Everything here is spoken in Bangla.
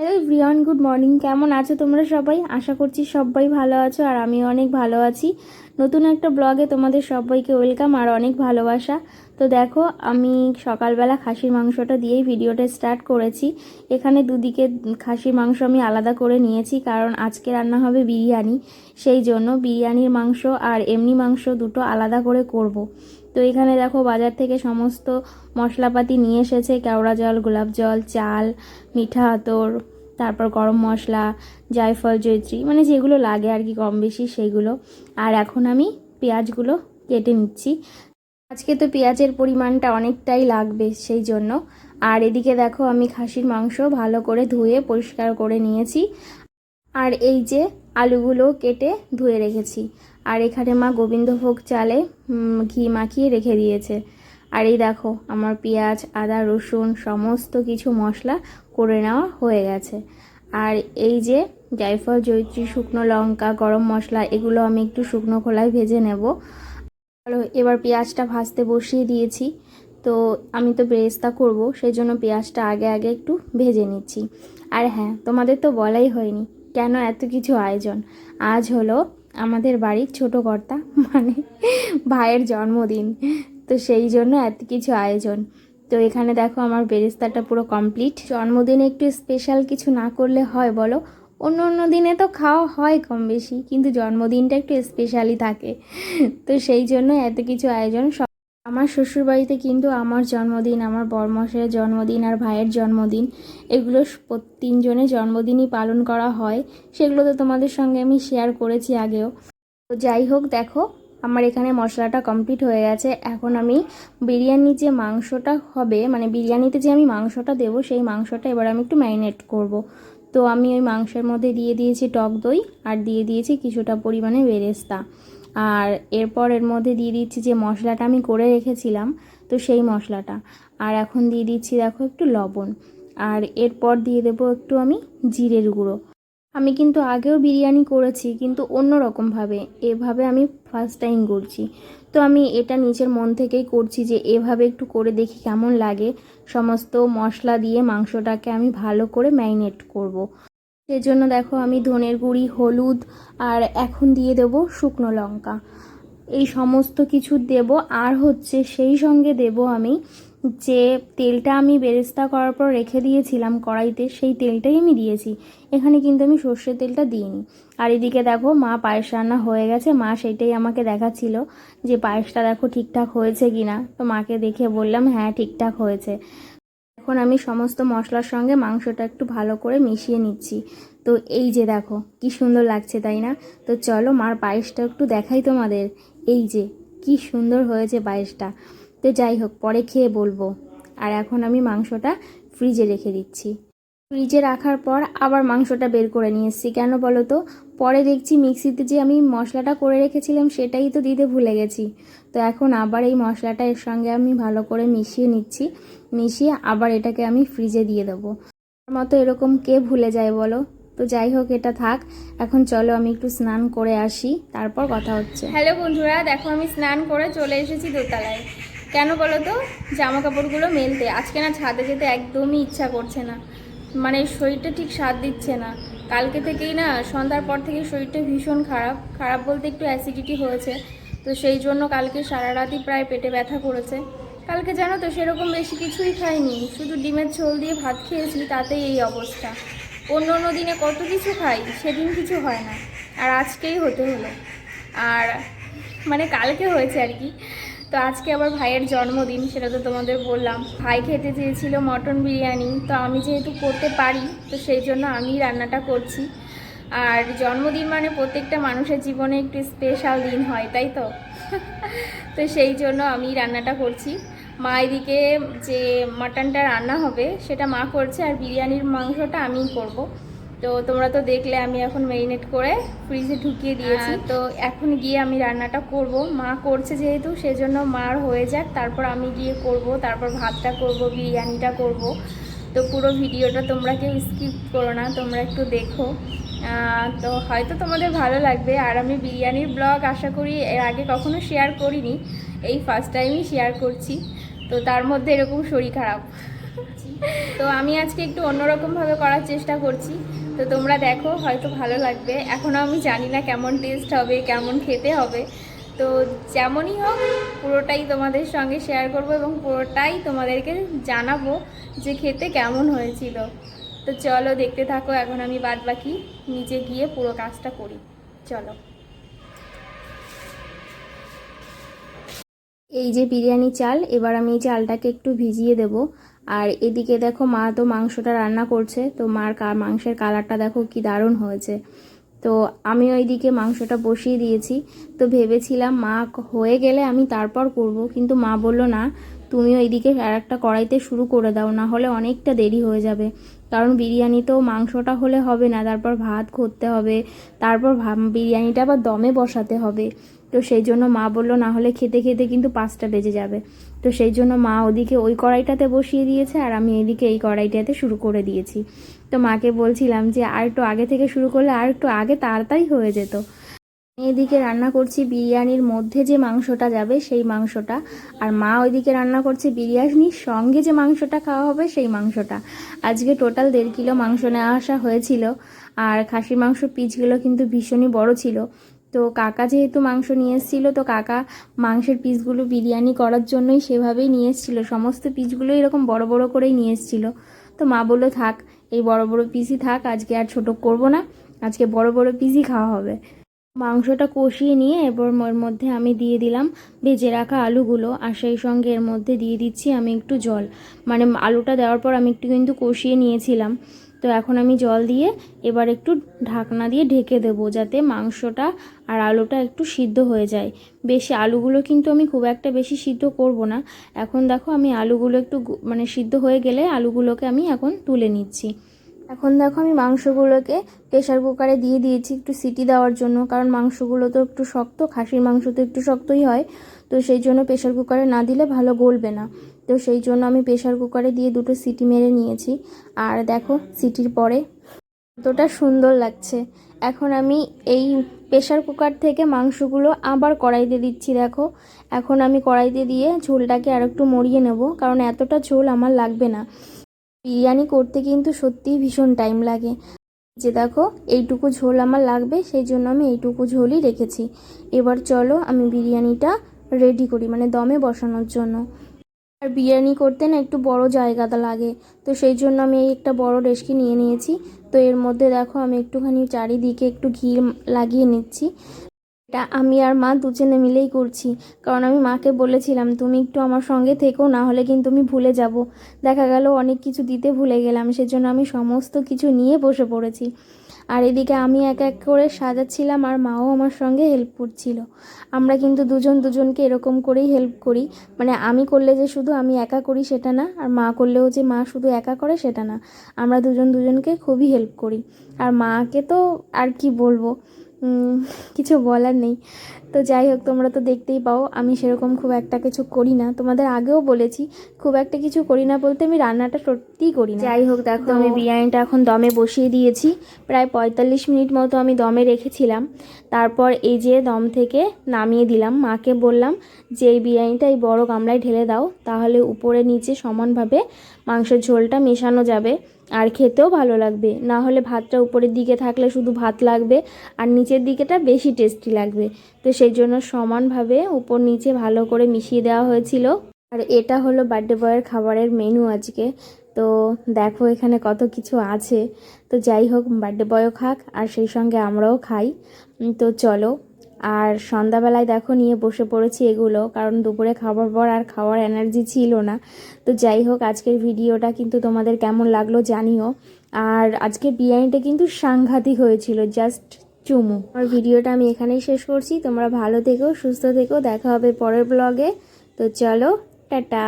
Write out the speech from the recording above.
হ্যালো ব্রিয়ন গুড মর্নিং কেমন আছো তোমরা সবাই? আশা করছি সবাই ভালো আছো আর আমি অনেক ভালো আছি। নতুন একটা ব্লগে তোমাদের সবাইকে ওয়েলকাম আর অনেক ভালোবাসা। তো দেখো, আমি সকালবেলা খাসির মাংসটা দিয়েই ভিডিওটা স্টার্ট করেছি। এখানে দুদিকে খাসির মাংস আমি আলাদা করে নিয়েছি কারণ আজকে রান্না হবে বিরিয়ানি। সেই জন্য বিরিয়ানির মাংস আর এমনি মাংস দুটো আলাদা করে করব। তো এখানে দেখো বাজার থেকে সমস্ত মশলাপাতি নিয়ে এসেছে। কেওড়া জল, গোলাপ জল, চাল, মিঠা আতর, তারপর গরম মশলা, জায়ফল, জয়ত্রী মানে যেগুলো লাগে আর কি কম বেশি সেইগুলো। আর এখন আমি পেঁয়াজগুলো কেটে নিচ্ছি। আজকে তো পেঁয়াজের পরিমাণটা অনেকটাই লাগবে সেই জন্য। আর এদিকে দেখো আমি খাসির মাংস ভালো করে ধুয়ে পরিষ্কার করে নিয়েছি। আর এই যে আলুগুলো কেটে ধুয়ে রেখেছি। আর এখানে মা গোবিন্দভোগ চালে ঘি মাখিয়ে রেখে দিয়েছে। আর এই দেখো, আমার পেঁয়াজ, আদা, রসুন সমস্ত কিছু মশলা করে নেওয়া হয়ে গেছে। আর এই যে জায়ফল, জয়ত্রী, শুকনো লঙ্কা, গরম মশলা, এগুলো আমি একটু শুকনো খোলায় ভেজে নেব। এবার পেঁয়াজটা ভাজতে বসিয়ে দিয়েছি। তো আমি তো বেরেস্তা করব, সেই জন্য পেঁয়াজটা আগে আগে একটু ভেজে নিচ্ছি। আর হ্যাঁ তোমাদের তো বলাই হয়নি। কেন এত কিছু আয়োজন? আজ হলো আমাদের বাড়ির ছোট কর্তা মানে ভাইয়ের জন্মদিন। তো সেই জন্য এত কিছু আয়োজন। তো এখানে দেখো আমার বেরেস্তাটা পুরো কমপ্লিট জন্মদিনে একটু স্পেশাল কিছু না করলে হয় বলো? অন্য অন্য দিনে তো খাওয়া হয় কম বেশি কিন্তু জন্মদিনটা একটু স্পেশালই থাকে। তো সেই জন্য এত কিছু আয়োজন আমার শ্বশুরবাড়িতে কিন্তু আমার জন্মদিন, আমার বরমশাইয়ের জন্মদিন আর ভাইয়ের জন্মদিন, এগুলো তিনজনের জন্মদিনই পালন করা হয়। সেগুলো তো তোমাদের সঙ্গে আমি শেয়ার করেছি আগেও। তো যাই হোক, দেখো, আমার এখানে মশলাটা কমপ্লিট হয়ে গেছে। এখন আমি বিরিয়ানির যে মাংসটা হবে মানে বিরিয়ানিতে যে আমি মাংসটা দেবো, সেই মাংসটা এবার আমি একটু ম্যারিনেট করব। তো আমি ওই মাংসের মধ্যে দিয়ে দিয়েছি টক দই আর দিয়ে দিয়েছি কিছুটা পরিমাণে বেরেস্তা। আর এরপর এর মধ্যে দিয়ে দিচ্ছি যে মশলাটা আমি করে রেখেছিলাম, তো সেই মশলাটা। আর এখন দিয়ে দিচ্ছি দেখো একটু লবণ। আর এরপর দিয়ে দেবো একটু আমি জিরের গুঁড়ো। আমি কিন্তু আগেও বিরিয়ানি করেছি, কিন্তু অন্য রকমভাবে এভাবে আমি ফার্স্ট টাইম করছি। তো আমি এটা নিজের মন থেকেই করছি যে এভাবে একটু করে দেখি কেমন লাগে। সমস্ত মশলা দিয়ে মাংসটাকে আমি ভালো করে ম্যারিনেট করব। সেজন্য দেখো আমি ধনের গুঁড়ি, হলুদ আর এখন দিয়ে দেবো শুকনো লঙ্কা। এই সমস্ত কিছু দেব আর হচ্ছে সেই সঙ্গে দেব আমি যে তেলটা আমি বেরেস্তা করার পর রেখে দিয়েছিলাম কড়াইতে, সেই তেলটাই আমি দিয়েছি। এখানে কিন্তু আমি সর্ষের তেলটা দিইনি। আর এদিকে দেখো মা পায়েস রান্না হয়ে গেছে। মা সেটাই আমাকে দেখাচ্ছিল যে পায়েসটা দেখো ঠিকঠাক হয়েছে কিনা। তো মাকে দেখে বললাম হ্যাঁ ঠিকঠাক হয়েছে। এখন আমি সমস্ত মশলার সঙ্গে মাংসটা একটু ভালো করে মিশিয়ে নিচ্ছি। তো এই যে দেখো, কি সুন্দর লাগছে, তাই না? তো চলো মার পায়েসটা একটু দেখাই তোমাদের। এই যে, কি সুন্দর হয়েছে পায়েসটা। তো যাই হোক, পরে খেয়ে বলব। আর এখন আমি মাংসটা ফ্রিজে রেখে দিচ্ছি। ফ্রিজে রাখার পর আবার মাংসটা বের করে নিয়ে এসেছি কেন বলো তো পরে দেখছি মিক্সিতে যে আমি মশলাটা করে রেখেছিলাম, সেটাই তো দিতে ভুলে গেছি। তো এখন আবার এই মশলাটা এর সঙ্গে আমি ভালো করে মিশিয়ে নিচ্ছি। মিশিয়ে আবার এটাকে আমি ফ্রিজে দিয়ে দেবো। আমার মতো এরকম কে ভুলে যায় বলো? তো যাই হোক, এটা থাক। এখন চলো আমি একটু স্নান করে আসি, তারপর কথা হচ্ছে। হ্যালো বন্ধুরা, দেখো আমি স্নান করে চলে এসেছি দোতলায়। কেন বলো তো জামা কাপড়গুলো মেলতে। আজকে না ছাদে যেতে একদমই ইচ্ছা করছে না। মানে শরীরটা ঠিক সাথ দিচ্ছে না। কালকে থেকেই না, সন্ধ্যার পর থেকে শরীরটা ভীষণ খারাপ। খারাপ বলতে একটু অ্যাসিডিটি হয়েছে। তো সেই জন্য কালকে সারা রাতই প্রায় পেটে ব্যথা করেছে। কালকে জানো তো সেরকম বেশি কিছুই খাইনি। শুধু ডিমের ঝোল দিয়ে ভাত খেয়েছি, তাতেই এই অবস্থা। অন্য অন্য দিনে কত কিছু খাই, সেদিন কিছু হয় না। আর আজকেই হতে হলো। আর মানে কালকে হয়েছে আর কি। তো আজকে আবার ভাইয়ের জন্মদিন, সেটা তো তোমাদের বললাম। ভাই খেতে চেয়েছিল মটন বিরিয়ানি, তো আমি যেহেতু করতে পারি, তো সেই জন্য আমি রান্নাটা করছি। আর জন্মদিন মানে প্রত্যেকটা মানুষের জীবনে একটু স্পেশাল দিন হয়, তাই তো? তো সেই জন্য আমি রান্নাটা করছি। মা এদিকে যে মাটনটা রান্না হবে, সেটা মা করছে, আর বিরিয়ানির মাংসটা আমিই করব। তো তোমরা তো দেখলে আমি এখন ম্যারিনেট করে ফ্রিজে ঢুকিয়ে দিয়েছি। তো এখন গিয়ে আমি রান্নাটা করব। মা করছে যেহেতু সেজন্য মার হয়ে যাক। তারপর আমি গিয়ে করব তারপর ভাতটা করব বিরিয়ানিটা করব। তো পুরো ভিডিওটা তোমরা কেউ স্কিপ করো না তোমরা একটু দেখো। তো হয়তো তোমাদের ভালো লাগবে। আর আমি বিরিয়ানির ব্লগ আশা করি এর আগে কখনো শেয়ার করিনি। এই ফার্স্ট টাইমই শেয়ার করছি। তো তার মধ্যে এরকম শরীর খারাপ। তো আমি আজকে একটু অন্যরকমভাবে করার চেষ্টা করছি। তো তোমরা দেখো, হয়তো ভালো লাগবে। এখনও আমি জানি না কেমন টেস্ট হবে, কেমন খেতে হবে। তো যেমনই হোক, পুরোটাই তোমাদের সঙ্গে শেয়ার করব এবং পুরোটাই তোমাদেরকে জানাব যে খেতে কেমন হয়েছিল। তো চলো, দেখতে থাকো, এখন আমি বাদ বাকি নিচে গিয়ে পুরো কাজটা করি। চলো। এই যে বিরিয়ানি চাল, এবার আমি এই চালটাকে একটু ভিজিয়ে দেব। আর এদিকে দেখো মা তো মাংসটা রান্না করছে, তো মার মাংসের কালারটা দেখো কি দারুণ হয়েছে। তো আমি ওইদিকে মাংসটা বসিয়ে দিয়েছি, তো ভেবেছিলাম মা হয়ে গেলে আমি তারপর করব, কিন্তু মা বলল, না, তুমি ওইদিকে আর একটা কড়াইতে শুরু করে দাও, না হলে অনেকটা দেরি হয়ে যাবে। কারণ বিরিয়ানি তো মাংসটা হলে হবে না, তারপর ভাত করতে হবে, তারপর বিরিয়ানিটা আবার দমে বসাতে হবে। তো সেই জন্য মা বলল, না হলে খেতে খেতে কিন্তু পাঁচটা বেজে যাবে। তো সেই জন্য মা ওদিকে ওই কড়াইটাতে বসিয়ে দিয়েছে আর আমি এদিকে এই কড়াইটাতে শুরু করে দিয়েছি। তো মাকে বলছিলাম যে, আর একটু আগে থেকে শুরু করলে আর একটু আগে তাড়াতাড়ি হয়ে যেত। আমি এদিকে রান্না করছি বিরিয়ানির মধ্যে যে মাংসটা যাবে সেই মাংসটা, আর মা ওইদিকে রান্না করছে বিরিয়ানির সঙ্গে যে মাংসটা খাওয়া হবে সেই মাংসটা। আজকে টোটাল দেড় কিলো মাংস নেওয়া আসা হয়েছিল, আর খাসির মাংস পিচগুলো কিন্তু ভীষণই বড় ছিল। তো কাকা যেহেতু মাংস নিয়ে এসেছিল, তো কাকা মাংসের পিসগুলো বিরিয়ানি করার জন্যই সেভাবেই নিয়ে এসেছিল। সমস্ত পিসগুলো এরকম বড় বড় করেই নিয়ে এসেছিল। তো মা বলল, থাক, এই বড় বড় পিসই থাক, আজকে আর ছোট করব না, আজকে বড় বড় পিসই খাওয়া হবে। মাংসটা কষিয়ে নিয়ে এরপর এর মধ্যে আমি দিয়ে দিলাম ভেজে রাখা আলুগুলো, আর সেই সঙ্গে এর মধ্যে দিয়ে দিচ্ছি আমি একটু জল। মানে আলুটা দেওয়ার পর আমি একটু কিন্তু কষিয়ে নিয়েছিলাম। তো এখন আমি জল দিয়ে এবার একটু ঢাকনা দিয়ে ঢেকে দেবো যাতে মাংসটা আর আলুটা একটু সিদ্ধ হয়ে যায়। বেশি, আলুগুলো কিন্তু আমি খুব একটা বেশি সিদ্ধ করব না। এখন দেখো আমি আলুগুলো একটু মানে সিদ্ধ হয়ে গেলে আলুগুলোকে আমি এখন তুলে নিচ্ছি। এখন দেখো আমি মাংসগুলোকে প্রেশার কুকারে দিয়ে দিয়েছি একটু সিটি দেওয়ার জন্য, কারণ মাংসগুলো তো একটু শক্ত, খাসির মাংস তো একটু শক্তই হয়। তো সেই জন্য প্রেশার কুকারে না দিলে ভালো গলবে না। তো সেই জন্য আমি প্রেশার কুকারে দিয়ে দুটো সিটি মেরে নিয়েছি। আর দেখো, সিটির পরে কতটা সুন্দর লাগছে। এখন আমি এই প্রেশার কুকার থেকে মাংসগুলো আবার কড়াইতে দিচ্ছি, দেখো। এখন আমি কড়াইতে দিয়ে ঝোলটাকে আর একটু মরিয়ে নেব, কারণ এতটা ঝোল আমার লাগবে না। বিরিয়ানি করতে কিন্তু সত্যিই ভীষণ টাইম লাগে। যে দেখো, এইটুকু ঝোল আমার লাগবে, সেই জন্য আমি এইটুকু ঝোলই রেখেছি। এবার চলো আমি বিরিয়ানিটা রেডি করি মানে দমে বসানোর জন্য। আর বিরিয়ানি করতে না একটু বড় জায়গাটা লাগে। তো সেই জন্য আমি এই একটা বড় ডেস্কি নিয়ে নিয়েছি। তো এর মধ্যে দেখো আমি একটুখানি চারিদিকে একটু ঘি লাগিয়ে নিচ্ছি। এটা আমি আর মা দুজনে মিলেই করছি। কারণ আমি মাকে বলেছিলাম, তুমি একটু আমার সঙ্গে থেকো, না হলে কিন্তু আমি ভুলে যাব। দেখা গেল অনেক কিছু দিতে ভুলে গেলাম, সেজন্য আমি সমস্ত কিছু নিয়ে বসে পড়েছি। আর এদিকে আমি এক এক করে সাজাচ্ছিলাম আর মাও আমার সঙ্গে হেল্প করছিল। আমরা কিন্তু দুজন দুজনকে এরকম করেই হেল্প করি। মানে আমি করলে যে শুধু আমি একা করি সেটা না, আর মা করলেও যে মা শুধু একা করে সেটা না। আমরা দুজন দুজনকে খুবই হেল্প করি। আর মাকে তো আর কি বলব? কিছু বলার নেই। তো যাই হোক তোমরা তো দেখতেই পাও আমি সেরকম খুব একটা কিছু করি না। তোমাদের আগেও বলেছি খুব একটা কিছু করি না বলতে আমি রান্নাটা সত্যিই করি না। যাই হোক দেখো আমি বিরিয়ানিটা এখন দমে বসিয়ে দিয়েছি। প্রায় পঁয়তাল্লিশ মিনিট মতো আমি দমে রেখেছিলাম। তারপর এই যে দম থেকে নামিয়ে দিলাম মাকে বললাম যে এই বিরিয়ানিটা এই বড় গামলায় ঢেলে দাও তাহলে উপরে নিচে সমানভাবে মাংসের ঝোলটা মেশানো যাবে। আর খেতেও ভালো লাগবে। না হলে ভাতটা উপরের দিকে থাকলে শুধু ভাত লাগবে আর নিচের দিকেটা বেশি টেস্টি লাগবে। তো সেই জন্য সমানভাবে উপর নিচে ভালো করে মিশিয়ে দেওয়া হয়েছিল। আর এটা হলো বার্থডে বয়ের খাবারের মেনু আজকে। তো দেখো এখানে কত কিছু আছে। তো যাই হোক, বার্থডে বয়ও খাক আর সেই সঙ্গে আমরাও খাই। তো চলো আর সন্ধ্যাবেলায় দেখো নিয়ে বসে পড়েছি এগুলো, কারণ দুপুরে খাবার পর আর খাওয়ার এনার্জি ছিল না। তো যাই হোক, আজকের ভিডিওটা কিন্তু তোমাদের কেমন লাগল জানিও। আর আজকে বিরিয়ানিটা কিন্তু সাংঘাতিক হয়েছিল জাস্ট চুমু। আর ভিডিওটা আমি এখানেই শেষ করছি। তোমরা ভালো থেকো, সুস্থ থেকো, দেখা হবে পরের ব্লগে তো চলো, টাটা।